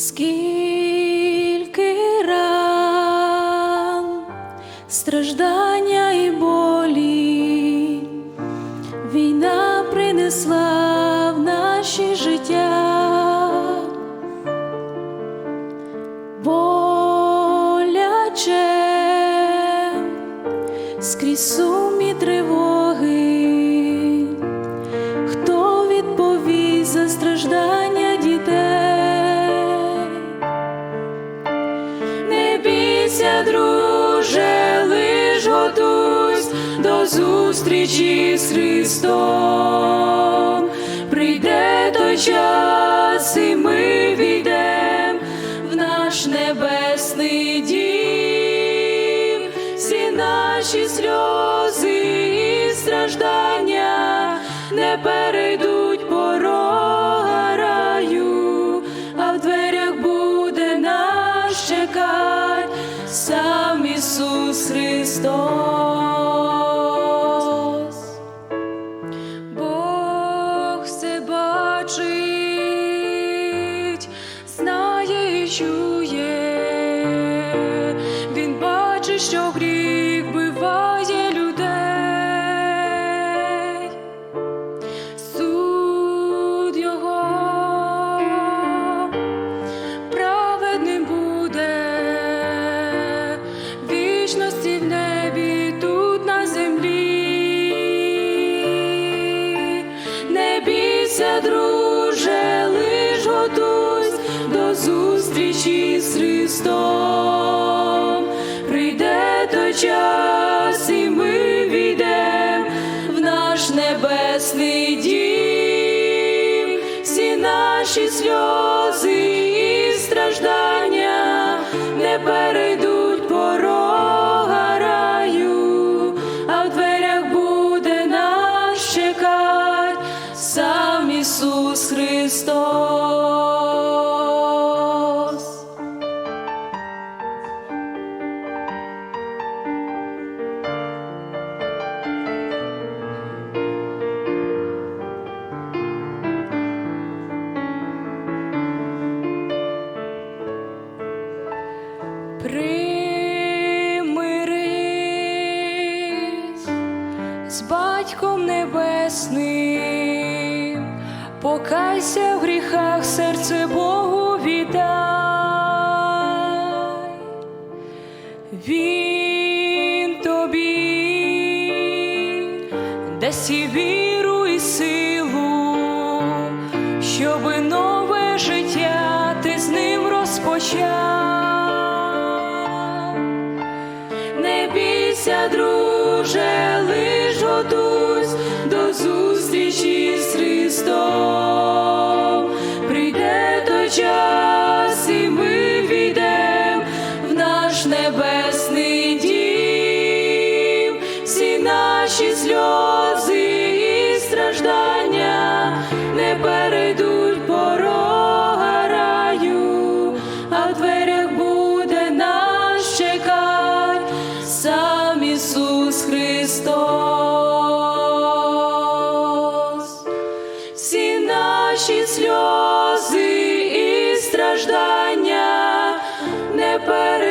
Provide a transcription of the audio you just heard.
Скільки ран, страждання і болі, війна принесла в наші життя, боляче скрізь сум і тривоги, друже, лиш готуйсь до зустрічі з Христом. Прийде той час, і ми війдем в наш небесний дім, всі наші сльози і страждання не перейдуть Христос. Бог все бачить, знає і чує, Він бачить, що гріх вбиває бійся, друже, лиш готуйсь до зустрічі з Христом. Прийде той час, і ми війдем в наш небесний дім, всі наші сльози батьком небесним, покайся в гріхах, серце Богу віддай. Він тобі дасть і віру і силу, щоби нове життя ти з ним розпочав. Не бійся, друже, лиш до зустрічі з Христом. Прийде той час, і ми війдем в наш небесний дім, всі наші сльози і страждання не перейдуть порога раю, а дверях буде нас чекать сам Ісус Христос. страждання не пере.